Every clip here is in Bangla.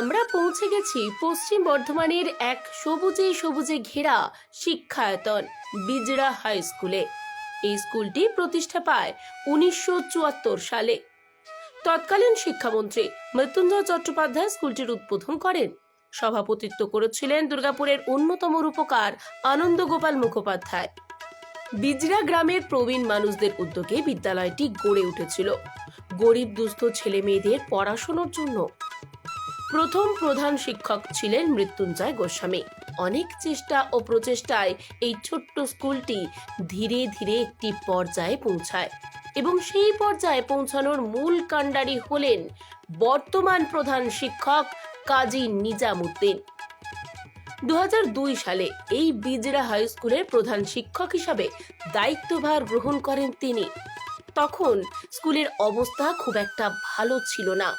আমরা পৌঁছে গেছি পশ্চিম বর্ধমানের এক সবুজে সবুজে ঘেরা শিক্ষায়তন বিজড়া হাই স্কুলে। এই স্কুলটি প্রতিষ্ঠা পায় উনিশশো চুয়াত্তর সালে। তৎকালীন শিক্ষামন্ত্রী মৃত্যুঞ্জয় চট্টোপাধ্যায় স্কুলটির উদ্বোধন করেন। সভাপতিত্ব করেছিলেন দুর্গাপুরের অন্যতম রূপকার আনন্দ গোপাল মুখোপাধ্যায়। বিজরা গ্রামের প্রবীণ মানুষদের উদ্যোগে বিদ্যালয়টি গড়ে উঠেছিল। গরিব দুস্থ ছেলে মেয়েদের পড়াশোনার জন্য প্রথম প্রধান শিক্ষক ছিলেন মৃত্যুঞ্জয় গোস্বামী। অনেক চেষ্টা ও প্রচেষ্টায় এই ছোট্ট স্কুলটি ধীরে ধীরে একটি পর্যায়ে পৌঁছায় এবং সেই পর্যায়ে পৌঁছানোর মূল কাণ্ডারি হলেন বর্তমান প্রধান শিক্ষক কাজী নিজামুদ্দিন। দু হাজার দুই সালে এই বিজরা হাই স্কুলের প্রধান শিক্ষক হিসাবে দায়িত্বভার গ্রহণ করেন তিনি। তখন স্কুলের অবস্থা খুব একটা ভালো ছিল না।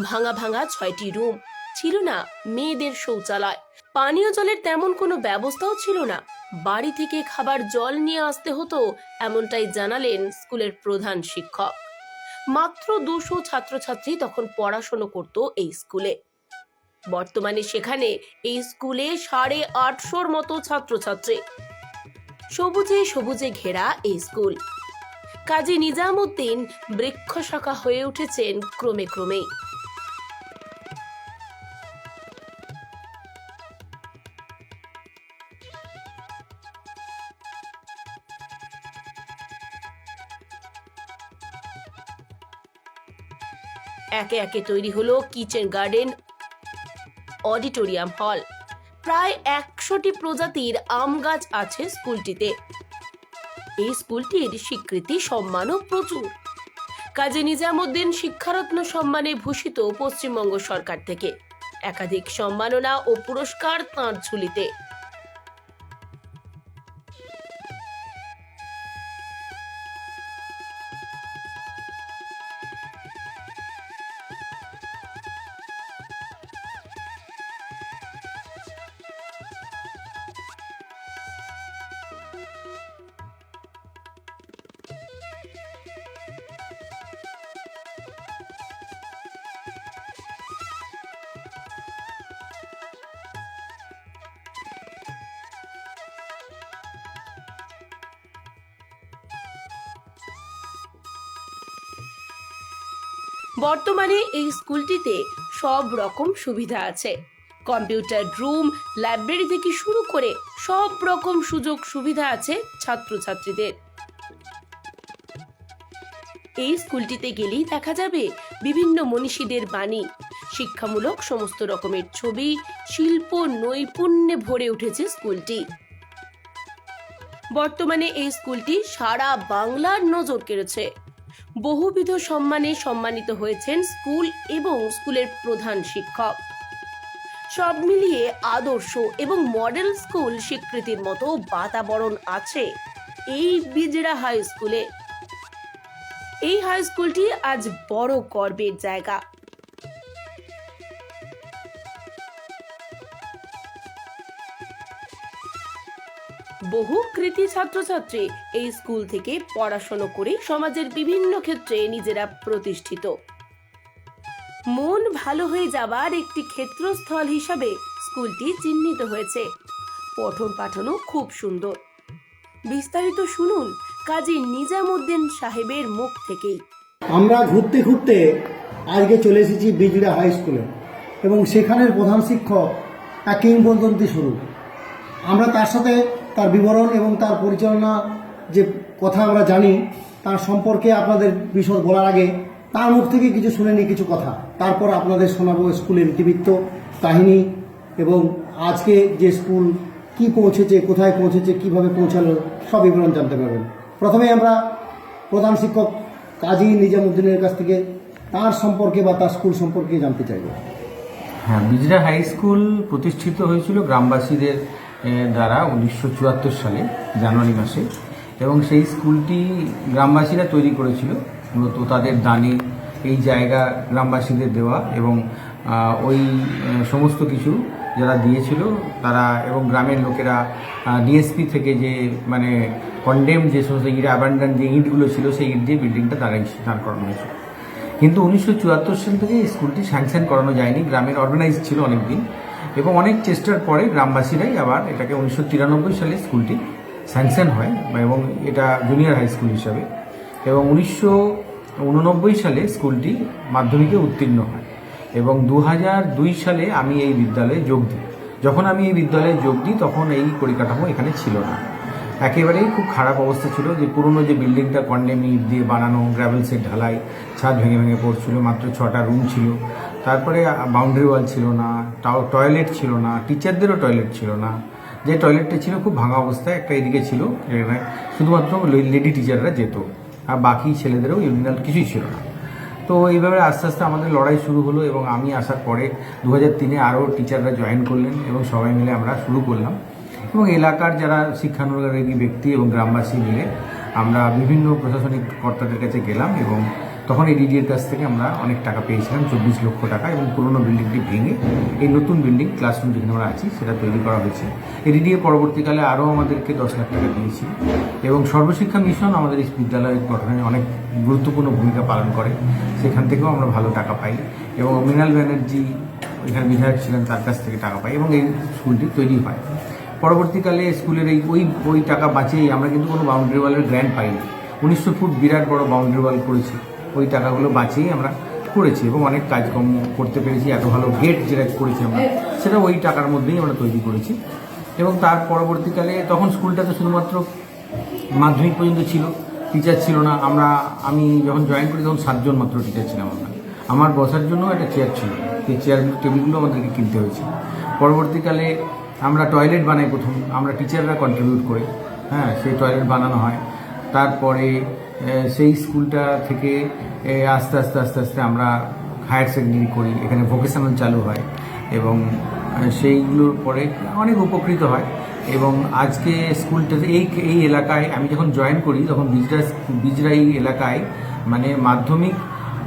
ভাঙা ভাঙা ছয়টি রুম। ছিল না মেয়েদের শৌচালয়। পানীয় জলের তেমন কোনো ব্যবস্থাও ছিল না। বাড়ি থেকে খাবার জল নিয়ে আসতে হতো, এমনটাই জানালেন স্কুলের প্রধান শিক্ষক। মাত্র দুশো ছাত্রছাত্রী তখন পড়াশোনা করত এই স্কুলে। বর্তমানে সেখানে এই স্কুলে সাড়ে আটশোর মতো ছাত্রছাত্রী। সবুজে সবুজে ঘেরা এই স্কুল। কাজী নিজামুদ্দিন বৃক্ষ শাখা হয়ে উঠেছেন ক্রমে ক্রমে একে একে তৈরি হলো কিচেন গার্ডেন অডিটোরিয়াম হল। প্রায় একশোটি প্রজাতির আম গাছ আছে স্কুলটিতে। এই স্কুলটির স্বীকৃতি সম্মানও প্রচুর। কাজী নিজামুদ্দিন শিক্ষারত্ন সম্মানে ভূষিত পশ্চিমবঙ্গ সরকার থেকে। একাধিক সম্মাননা ও পুরস্কার তাঁর ঝুলিতে। বর্তমানে এই স্কুলটিতে সব রকম সুবিধা আছে। কম্পিউটার রুম, লাইব্রেরি থেকে শুরু করে সব রকম সুযোগ সুবিধা আছে ছাত্রছাত্রীদের। এই স্কুলটিতে গেলেই দেখা যাবে বিভিন্ন মনীষীদের বাণী, শিক্ষামূলক সমস্ত রকমের ছবি, শিল্প, নৈপুণ্যে ভরে উঠেছে স্কুলটি। বর্তমানে এই স্কুলটি সারা বাংলার নজর কেড়েছে। বহুবিধ সম্মানে সম্মানিত হয়েছেন স্কুল এবং স্কুলের প্রধান শিক্ষক। সব মিলিয়ে আদর্শ এবং মডেল স্কুল স্বীকৃতির মতো বাতাবরণ আছে এই বিজরা হাই স্কুলে। এই হাই স্কুলটি আজ বড় গর্বের জায়গা। বহু কৃতি ছাত্রছাত্রী এই স্কুল থেকে পড়াশোনা করে সমাজের বিভিন্ন ক্ষেত্রে নিজেরা প্রতিষ্ঠিত। মন ভালো হয়ে যাবার একটি ক্ষেত্রস্থল হিসাবে স্কুলটি চিহ্নিত হয়েছে। পঠন পাঠনও খুব সুন্দর। বিস্তারিত শুনুন কাজী নিজামুদ্দিন সাহেবের মুখ থেকেই। আমরা ঘুরতে ঘুরতে আজকে চলে এসেছি বিজড়া হাই স্কুলে এবং সেখানের প্রধান শিক্ষক এক কিংবদন্তি শুরু। আমরা তার সাথে তার বিবরণ এবং তার পরিচালনা যে কথা আমরা জানি, তার সম্পর্কে আপনাদের বিশদ বলার আগে তার মুখ থেকে কিছু শুনে নিই কিছু কথা। তারপর আপনাদের শোনাবো স্কুলের ইতিবৃত্ত কাহিনী এবং আজকে যে স্কুল কি পৌঁছেছে, কোথায় পৌঁছেছে, কীভাবে পৌঁছালো, সব বিবরণ জানতে পারবেন। প্রথমে আমরা প্রধান শিক্ষক কাজী নিজামুদ্দিনের কাছ থেকে তার সম্পর্কে বা তার স্কুল সম্পর্কে জানতে চাইব। হ্যাঁ বিজরা হাই স্কুল প্রতিষ্ঠিত হয়েছিল গ্রামবাসীদের দ্বারা উনিশশো চুয়াত্তর সালে, জানুয়ারি মাসে। এবং সেই স্কুলটি গ্রামবাসীরা তৈরি করেছিল। মূলত তাদের দানে এই জায়গা গ্রামবাসীদের দেওয়া এবং ওই সমস্ত কিছু যারা দিয়েছিল, তারা এবং গ্রামের লোকেরা ডিএসপি থেকে যে মানে কন্ডেম যে সমস্ত ইট অ্যাবান্ডান যে ইটগুলো ছিল, সেই ইট দিয়ে বিল্ডিংটা দাঁড়াই দাঁড় করানো হয়েছিল কিন্তু উনিশশো চুয়াত্তর সাল থেকে স্কুলটি স্যাংশন করানো যায়নি। গ্রামের অর্গানাইজ ছিল অনেকদিন। এবং অনেক চেষ্টার পরে গ্রামবাসীরাই আবার এটাকে উনিশশো তিরানব্বই সালে স্কুলটি স্যাংশন হয় এবং এটা জুনিয়র হাই স্কুল হিসাবে। এবং উনিশশো উননব্বই সালে স্কুলটি মাধ্যমিকে উত্তীর্ণ হয় এবং দু সালে আমি এই বিদ্যালয়ে যোগ দিই। যখন আমি এই বিদ্যালয়ে যোগ দিই, তখন এই পরিকাঠামো এখানে ছিল না। একেবারেই খুব খারাপ অবস্থা ছিল যে পুরনো যে বিল্ডিংটা, কন্ডেম দিয়ে বানানো গ্রাভেল সেট ঢালাই, ছাদ ভেঙে ভেঙে পড়ছিল, মাত্র ছটা রুম ছিল। তারপরে বাউন্ডারি ওয়াল ছিল না টয়লেট ছিল না টিচারদেরও টয়লেট ছিল না। যে টয়লেটটা ছিল খুব ভাঙা অবস্থায় একটা এদিকে ছিল শুধুমাত্র লেডি টিচাররা যেত, আর বাকি ছেলেদেরও ইউনিনাল কিছুই ছিল না। তো এইভাবে আস্তে আস্তে আমাদের লড়াই শুরু হলো এবং আমি আসার পরে দু হাজার তিনে আরও টিচাররা জয়েন করলেন এবং সবাই মিলে আমরা শুরু করলাম। এবং এলাকার যারা শিক্ষানুরাগী ব্যক্তি এবং গ্রামবাসী মিলে আমরা বিভিন্ন প্রশাসনিক কর্তাদের কাছে গেলাম এবং তখন এডিডিএর কাছ থেকে আমরা অনেক টাকা পেয়েছিলাম, চব্বিশ লক্ষ টাকা এবং পুরনো বিল্ডিংটি ভেঙে এই নতুন বিল্ডিং, ক্লাসরুম যেখানে আমরা আছি, সেটা তৈরি করা হয়েছে। এডিডিএ পরবর্তীকালে আরও আমাদেরকে দশ লাখ টাকা দিয়েছিল এবং সর্বশিক্ষা মিশন আমাদের এই বিদ্যালয় গঠনে অনেক গুরুত্বপূর্ণ ভূমিকা পালন করে। সেখান থেকেও আমরা ভালো টাকা পাই এবং মৃণাল ব্যানার্জি এখানে বিধায়ক ছিলেন, তার কাছ থেকে টাকা পাই এবং এই স্কুলটি তৈরি হয়। পরবর্তীকালে স্কুলের এই, ওই ওই টাকা বাঁচিয়েই আমরা কিন্তু কোনো বাউন্ডারি ওয়ালের গ্র্যান্ড পাইনি। উনিশশো ফুট বিরাট বড় বাউন্ডারি ওয়াল করেছি। ওই টাকাগুলো বাঁচিয়েই আমরা করেছি এবং অনেক কাজকর্ম করতে পেরেছি, এত ভালো গেট যেটা করেছি আমরা, সেটা ওই টাকার মধ্যেই আমরা তৈরি করেছি। এবং তার পরবর্তীকালে তখন স্কুলটা তো শুধুমাত্র মাধ্যমিক পর্যন্ত ছিল টিচার ছিল না, আমরা, আমি যখন জয়েন করি তখন সাতজন মাত্র টিচার ছিলাম আমরা। আমার বসার জন্য একটা চেয়ার ছিল, সেই চেয়ার টেবিলগুলো আমাদেরকে কিনতে হয়েছে। পরবর্তীকালে আমরা টয়লেট বানাই প্রথম, আমরা টিচাররা কন্ট্রিবিউট করে হ্যাঁ সেই টয়লেট বানানো হয়। তারপরে সেই স্কুলটা থেকে আস্তে আস্তে আস্তে আস্তে আমরা হায়ার সেকেন্ডারি করি, এখানে ভোকেশনাল চালু হয় এবং সেইগুলোর পরে অনেক উপকৃত হয় এবং আজকে স্কুলটাতে এই এই এলাকায় আমি যখন জয়েন করি, তখন বিজরা বিজরা এই এলাকায় মানে মাধ্যমিক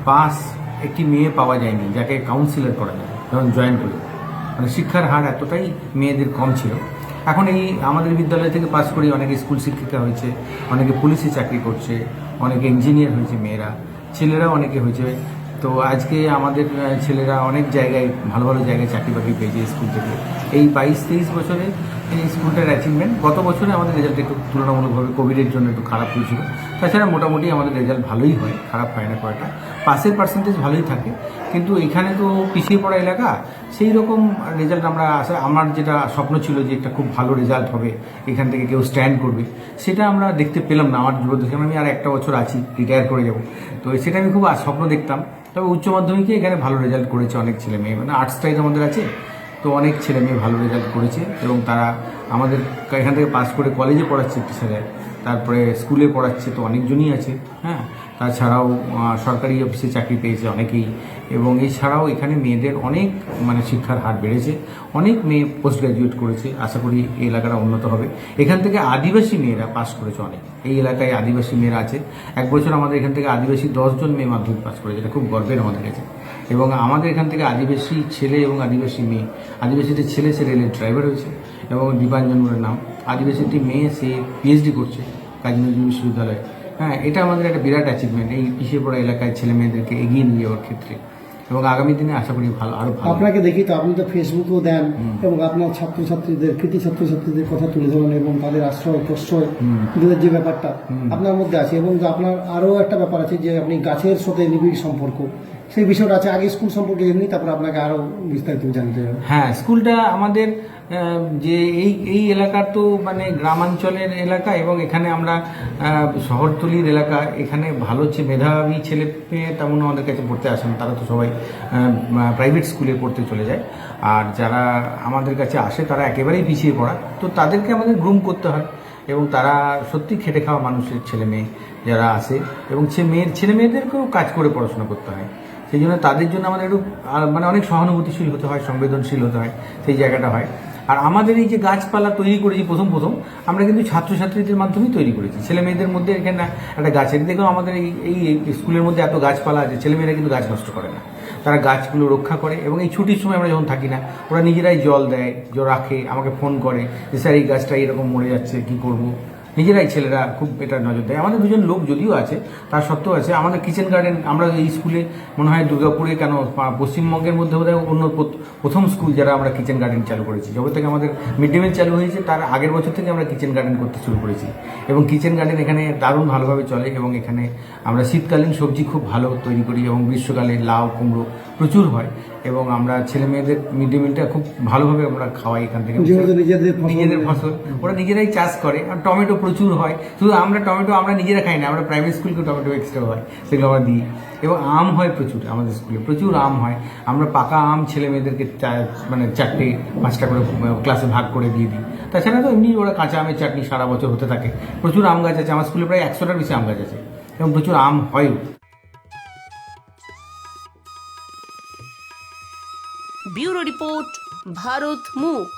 পাস একটি মেয়ে পাওয়া যায়নি, যাকে কাউন্সিলর করা যায়, যখন জয়েন করি। মানে শিক্ষার হার এতটাই মেয়েদের কম ছিল। এখন এই আমাদের বিদ্যালয় থেকে পাস করে অনেকে স্কুল শিক্ষিকা হয়েছে, অনেকে পুলিশে চাকরি করছে অনেকে ইঞ্জিনিয়ার হয়েছে মেয়েরা ছেলেরা অনেকে হয়েছে। তো আজকে আমাদের ছেলেরা অনেক জায়গায়, ভালো ভালো জায়গায় চাকরি বাকরি পেয়েছে স্কুল থেকে। এই বাইশ তেইশ বছরে এই স্কুলটার অ্যাচিভমেন্ট গত বছরে আমাদের রেজাল্ট একটু তুলনামূলকভাবে কোভিডের জন্য একটু খারাপ হয়েছিল। তাছাড়া মোটামুটি আমাদের রেজাল্ট ভালোই হয়, খারাপ হয় না কয়টা। পাসের পার্সেন্টেজ ভালোই থাকে, কিন্তু এখানে তো পিছিয়ে পড়া এলাকা, সেই রকম রেজাল্ট আমরা আশা, আমার যেটা স্বপ্ন ছিল যে একটা খুব ভালো রেজাল্ট হবে, এখান থেকে কেউ স্ট্যান্ড করবে, সেটা আমরা দেখতে পেলাম না আমার যুব দেখে আমি আর একটা বছর আছি রিটায়ার করে যাব। তো সেটা আমি খুব স্বপ্ন দেখতাম। তবে উচ্চ মাধ্যমিকে এখানে ভালো রেজাল্ট করেছে অনেক ছেলে মেয়ে মানে আর্টসটাই তো আমাদের আছে তো অনেক ছেলে মেয়ে ভালো রেজাল্ট করেছে এবং তারা আমাদের এখান থেকে পাস করে কলেজে পড়াচ্ছে টিচারে তারপরে স্কুলে পড়াচ্ছে তো অনেকজনই আছে হ্যাঁ? তাছাড়াও সরকারি অফিসে চাকরি পেয়েছে অনেকেই। এবং এছাড়াও এখানে মেয়েদের অনেক মানে শিক্ষার হার বেড়েছে। অনেক মেয়ে পোস্ট গ্রাজুয়েট করেছে। আশা করি এই এলাকাটা উন্নত হবে। এখান থেকে আদিবাসী মেয়েরা পাস করেছে অনেক। এই এলাকায় আদিবাসী মেয়েরা আছে। এক বছর আমাদের এখান থেকে আদিবাসী দশজন মেয়ে মাধ্যমিক পাস করেছে। এটা খুব গর্বের আমাদের কাছে। এবং আমাদের এখান থেকে আদিবাসী ছেলে এবং আদিবাসী মেয়ে আদিবাসীদের ছেলে সে রেলের ড্রাইভার হয়েছে এবং দীপাঞ্জন বলে নাম। আদিবাসীটি মেয়ে সে পিএইচডি করছে কাজী নজরুল বিশ্ববিদ্যালয়ে। হ্যাঁ এটা আমাদের একটা বিরাট অ্যাচিভমেন্ট এই পিছিয়ে পড়া এলাকায় ছেলে মেয়েদেরকে এগিয়ে নিয়ে যাওয়ার ক্ষেত্রে। এবং আগামী দিনে আশা করি ভালো ভালো। আপনাকে দেখি তো আপনি তো ফেসবুকেও দেন এবং আপনার ছাত্রছাত্রীদের কৃতি ছাত্রছাত্রীদের কথা তুলে ধরেন এবং তাদের আশ্রয় প্রশ্রয় যে ব্যাপারটা আপনার মধ্যে আছে এবং আপনার আরও একটা ব্যাপার আছে যে আপনি গাছের সাথে নিবিড় সম্পর্ক। সেই বিষয়টা আছে। আগে স্কুল সম্পর্কে এমনি তারপর আপনাকে আরও বিস্তারিত জানতে হবে। হ্যাঁ স্কুলটা আমাদের যে এই এই এলাকার তো মানে গ্রামাঞ্চলের এলাকা এবং এখানে আমরা শহরতলির এলাকা, এখানে ভালো মেধাবী ছেলে মেয়ে তেমন আমাদের কাছে পড়তে আসেন তারা তো সবাই প্রাইভেট স্কুলে পড়তে চলে যায়। আর যারা আমাদের কাছে আসে, তারা একেবারেই পিছিয়ে পড়া। তো তাদেরকে আমাদের গ্রুম করতে হয় এবং তারা সত্যি খেটে খাওয়া মানুষের ছেলে মেয়ে যারা আসে এবং সে মেয়ের, ছেলে মেয়েদেরকেও কাজ করে পড়াশোনা করতে হয়। সেই জন্য তাদের জন্য আমাদের একটু মানে অনেক সহানুভূতিশীল হতে হয়, সংবেদনশীল হতে হয়, সেই জায়গাটা হয়। আর আমাদের এই যে গাছপালা তৈরি করেছি প্রথম প্রথম, আমরা কিন্তু ছাত্রছাত্রীদের মাধ্যমেই তৈরি করেছি। ছেলে মেয়েদের মধ্যে এখানে একটা গাছের দেখো আমাদের এই এই স্কুলের মধ্যে এত গাছপালা আছে ছেলেমেয়েরা কিন্তু গাছ নষ্ট করে না। তারা গাছগুলো রক্ষা করে এবং এই ছুটির সময় আমরা যখন থাকি না, ওরা নিজেরাই জল দেয় রাখে, আমাকে ফোন করে যে, স্যার, এই গাছটা এরকম মরে যাচ্ছে, কি করব? নিজেরাই ছেলেরা খুব এটা নজর দেয়। আমাদের দুজন লোক যদিও আছে, তার সত্ত্বেও আছে, আমাদের কিচেন গার্ডেন আমরা এই স্কুলে মনে হয় দুর্গাপুরে কেন পশ্চিমবঙ্গের মধ্যে বোধহয় অন্য প্রথম স্কুল যারা আমরা কিচেন গার্ডেন চালু করেছি। যবে থেকে আমাদের মিড ডে মিল চালু হয়েছে, তার আগের বছর থেকে আমরা কিচেন গার্ডেন করতে শুরু করেছি। এবং কিচেন গার্ডেন এখানে দারুণ ভালোভাবে চলে এবং এখানে আমরা শীতকালীন সবজি খুব ভালো তৈরি করি এবং গ্রীষ্মকালে লাউ, কুমড়ো প্রচুর হয় এবং আমরা ছেলে মেয়েদের মিড ডে মিলটা খুব ভালোভাবে আমরা খাওয়াই এখান থেকে। নিজেদের ফসল- ফসল। ওরা নিজেরাই চাষ করে আর টমেটো প্রচুর হয়। শুধু আমরা টমেটো আমরা নিজেরা খাই না আমরা প্রাইমারি স্কুলকে টমেটো এক্সট্রা হয় সেগুলো আমরা দিই। এবং আম হয় প্রচুর আমাদের স্কুলে প্রচুর আম হয়। আমরা পাকা আম ছেলে মেয়েদেরকে মানে চারটে পাঁচটা করে ক্লাসে ভাগ করে দিয়ে দিই। তাছাড়া তো এমনি ওরা কাঁচা আমের চাটনি সারা বছর হতে থাকে। প্রচুর আম গাছ আছে আমার স্কুলে প্রায় একশোটার বেশি আম গাছ আছে। এবং প্রচুর আম হয় ব্যুরো রিপোর্ট ভারত মুখ।